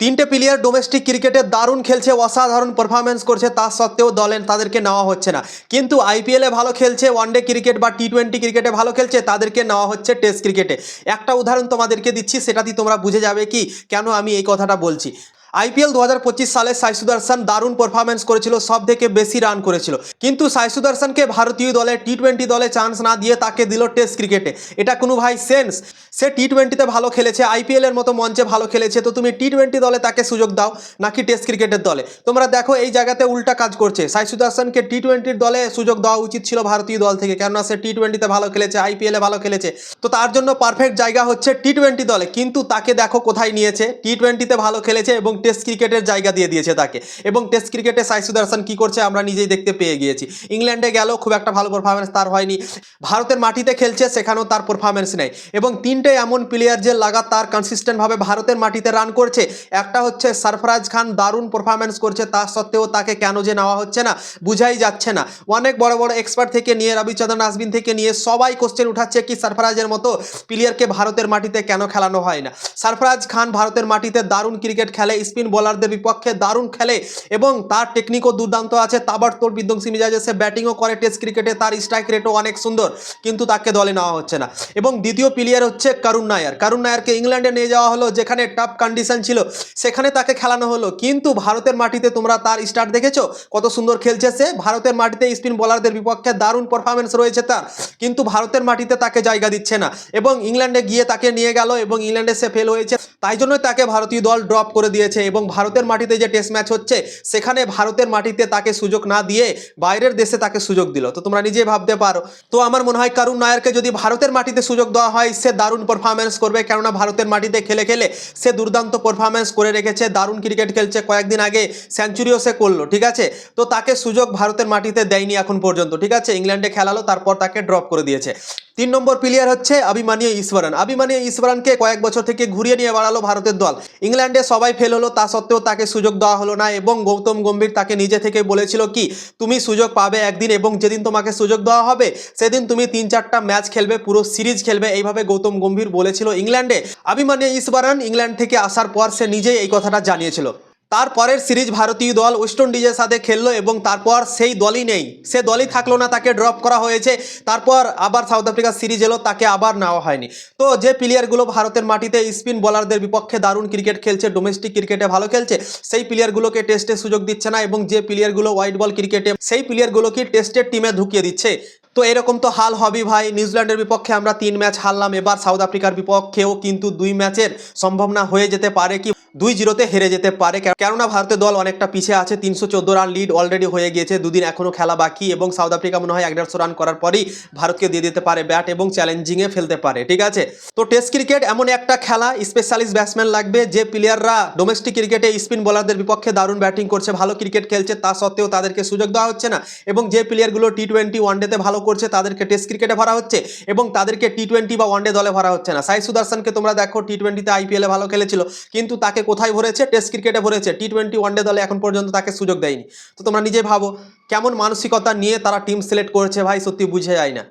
তিনটে player domestic ক্রিকেটে দারুণ খেলছে, অসাধারণ পারফরমেন্স করছে, তা সত্ত্বেও দলে তাদেরকে নেওয়া হচ্ছে না। কিন্তু আইপিএলে ভালো খেলছে ওয়ানডে ক্রিকেট বা টি টোয়েন্টি ক্রিকেটে ভালো খেলছে, তাদেরকে নেওয়া হচ্ছে টেস্ট ক্রিকেটে একটা উদাহরণ তোমাদেরকে দিচ্ছি, সেটাতেই তোমরা বুঝে যাবে কি, কেন আমি এই কথাটা বলছি। আইপিএল দু হাজার পঁচিশ সালে সাই সুদর্শন দারুণ পারফরমেন্স করেছিল, সব থেকে বেশি রান করেছিল। কিন্তু সাই সুদর্শনকে ভারতীয় দলে টি টোয়েন্টি দলে চান্স না দিয়ে তাকে দিল টেস্ট ক্রিকেটে এটা কোনো ভাই সেন্স সে টি টোয়েন্টিতে ভালো খেলেছে আইপিএলের মতো মঞ্চে ভালো খেলেছে, তো তুমি টি টোয়েন্টি দলে তাকে সুযোগ দাও, নাকি টেস্ট ক্রিকেটের দলে? তোমরা দেখো, এই জায়গাতে উল্টা কাজ করছে। সাই সুদর্শনকে টি টোয়েন্টির দলে সুযোগ দেওয়া উচিত ছিল ভারতীয় দল থেকে, কেননা সে টি টোয়েন্টিতে ভালো খেলেছে, আইপিএলে ভালো খেলেছে। তো তার জন্য পারফেক্ট জায়গা হচ্ছে টি টোয়েন্টি দলে। কিন্তু তাকে দেখো কোথায় নিয়েছে? টি টোয়েন্টিতে ভালো খেলেছে এবং টেস্ট ক্রিকেটের জায়গা দিয়ে দিয়েছে তাকে। এবং টেস্ট ক্রিকেটে সাই সুদর্শন কী করছে আমরা নিজেই দেখতে পেয়ে গিয়েছি। ইংল্যান্ডে গেল খুব একটা ভালো পারফরমেন্স তার হয়নি। ভারতের মাটিতে খেলছে, সেখানেও তার পারফরমেন্স নেই। এবং তিনটে এমন প্লেয়ার যে লাগাতার কনসিস্টেন্টভাবে ভারতের মাটিতে রান করছে, একটা হচ্ছে সরফরাজ খান, দারুণ পারফরমেন্স করছে, তা সত্ত্বেও তাকে কেন যে নেওয়া হচ্ছে না, বুঝাই যাচ্ছে না। অনেক বড় বড় এক্সপার্ট থেকে নিয়ে, রবিচন্দ্রন আজবিন থেকে নিয়ে, সবাই কোশ্চেন উঠাচ্ছে কি সরফরাজের মতো প্লেয়ারকে ভারতের মাটিতে কেন খেলানো হয় না? সরফরাজ খান ভারতের মাটিতে দারুণ ক্রিকেট খেলে স্পিন বোলারদের বিপক্ষে দারুণ খেলে এবং তার টেকনিকও দুর্দান্ত আছে। তাবার তোর বিধ্বংসী মিজাজে সে ব্যাটিংও করে। টেস্ট ক্রিকেটে তার স্ট্রাইক রেটও অনেক সুন্দর, কিন্তু তাকে দলে নেওয়া হচ্ছে না। এবং দ্বিতীয় প্লেয়ার হচ্ছে করুণ নায়ার। করুণ নায়ারকে ইংল্যান্ডে নিয়ে যাওয়া হলো, যেখানে টাফ কন্ডিশন ছিল, সেখানে তাকে খেলানো হলো। কিন্তু ভারতের মাটিতে তোমরা তার স্টার্ট দেখেছ? কত সুন্দর খেলছে সে। ভারতের মাটিতে স্পিন বোলারদের বিপক্ষে দারুণ পারফরমেন্স রয়েছে তার। কিন্তু ভারতের মাটিতে তাকে জায়গা দিচ্ছে না। এবং ইংল্যান্ডে গিয়ে তাকে নিয়ে গেল এবং ইংল্যান্ডে সে ফেল হয়েছে। তাই জন্যই তাকে ভারতীয় দল ড্রপ করে দিয়েছে। এবং ভারতের মাটিতে যে টেস্ট ম্যাচ হচ্ছে, সেখানে ভারতের মাটিতে তাকে সুযোগ না দিয়ে বাইরের দেশে তাকে সুযোগ দিল। তো তোমরা নিজেই ভাবতে পারো। তো আমার মনে হয় করুণ নায়ারকে যদি ভারতের মাটিতে সুযোগ দেওয়া হয়, সে দারুণ পারফরমেন্স করবে। কেননা ভারতের মাটিতে খেলে খেলে সে দুর্দান্ত পারফরমেন্স করে রেখেছে। দারুণ ক্রিকেট খেলছে। কয়েকদিন আগে সেঞ্চুরিও সে করল, ঠিক আছে? তো তাকে সুযোগ ভারতের মাটিতে দেয়নি এখন পর্যন্ত, ঠিক আছে? ইংল্যান্ডে খেলালো, তারপর তাকে ড্রপ করে দিয়েছে। তিন নম্বর প্লেয়ার হচ্ছে অভিমানীয় ঈশ্বরন অভিমানীয় ঈশ্বরনকে কয়েক বছর থেকে ঘুরিয়ে নিয়ে বাড়ালো ভারতের দল। ইংল্যান্ডে সবাই ফেল হলো তা সত্ত্বেও তাকে সুযোগ দেওয়া হলো না এবং গৌতম গম্ভীর তাকে নিজে থেকে বলেছিল কি, তুমি সুযোগ পাবে একদিন এবং যেদিন তোমাকে সুযোগ দেওয়া হবে, সেদিন তুমি তিন চারটা ম্যাচ খেলবে, পুরো সিরিজ খেলবে, এইভাবে গৌতম গম্ভীর বলেছিল ইংল্যান্ডে। আমি মানে ইসবারান ইংল্যান্ড থেকে আসার পর সে নিজেই এই কথাটা জানিয়েছিল। তারপরের সিরিজ ভারতীয় দল ওয়েস্ট ইন্ডিজের সাথে খেললো এবং তারপর সেই দলই নেই। সে দলই থাকল না, তাকে ড্রপ করা হয়েছে। তারপর আবার সাউথ আফ্রিকার সিরিজ এলো, তাকে আবার নেওয়া হয়নি। তো যে প্লেয়ারগুলো ভারতের মাটিতে স্পিন বোলারদের বিপক্ষে দারুণ ক্রিকেট খেলছে ডোমেস্টিক ক্রিকেটে ভালো খেলছে, সেই প্লেয়ারগুলোকে টেস্টে সুযোগ দিচ্ছে না এবং যে প্লেয়ারগুলো হোয়াইট বল ক্রিকেটে সেই প্লেয়ারগুলোকে টেস্টের টিমে ঢুকিয়ে দিচ্ছে। তো এরকম তো হাল হবি ভাই। নিউজিল্যান্ডের বিপক্ষে আমরা তিন ম্যাচ হারলাম। এবার সাউথ আফ্রিকার বিপক্ষেও কিন্তু দুই ম্যাচের সম্ভাবনা হয়ে যেতে পারে কি দুই জিরোতে হেরে যেতে পারে। কেননা ভারতের দল অনেকটা পিছিয়ে আছে, তিনশো চোদ্দ রান লিড অলরেডি হয়ে গিয়েছে, দুদিন এখনও খেলা বাকি এবং সাউথ আফ্রিকা মনে হয় এক দেড়শো রান করার পরই ভারতকে দিয়ে দিতে পারে ব্যাট এবং চ্যালেঞ্জিংয়ে ফেলতে পারে, ঠিক আছে? তো টেস্ট ক্রিকেট এমন একটা খেলা স্পেশালিস্ট ব্যাটসম্যান লাগবে যে প্লেয়াররা ডোমেস্টিক ক্রিকেটে স্পিন বোলারদের বিপক্ষে দারুণ ব্যাটিং করছে, ভালো ক্রিকেট খেলছে, তা সত্ত্বেও তাদেরকে সুযোগ দেওয়া হচ্ছে না এবং যে প্লেয়ারগুলো টি টোয়েন্টি ওয়ানডেতে ভালো করছে, তাদেরকে টেস্ট ক্রিকেটে ভরা হচ্ছে এবং তাদেরকে টি টোয়েন্টি বা ওয়ানডে দলে ভরা হচ্ছে না। সাই সুদর্শনকে তোমরা দেখো টি টোয়েন্টিতে আইপিএলে ভালো খেলেছিল, কিন্তু তাকে কোথায় ভরেছে? টেস্ট ক্রিকেটে ভরেছে। টি টোয়েন্টি ওয়ানডে দলে এখন পর্যন্ত তাকে সুযোগ দেয়নি। তো তোমরা নিজে ভাবো, কেমন মানসিকতা নিয়ে তারা টিম সিলেক্ট করেছে ভাই? সত্যি বুঝে যায় না।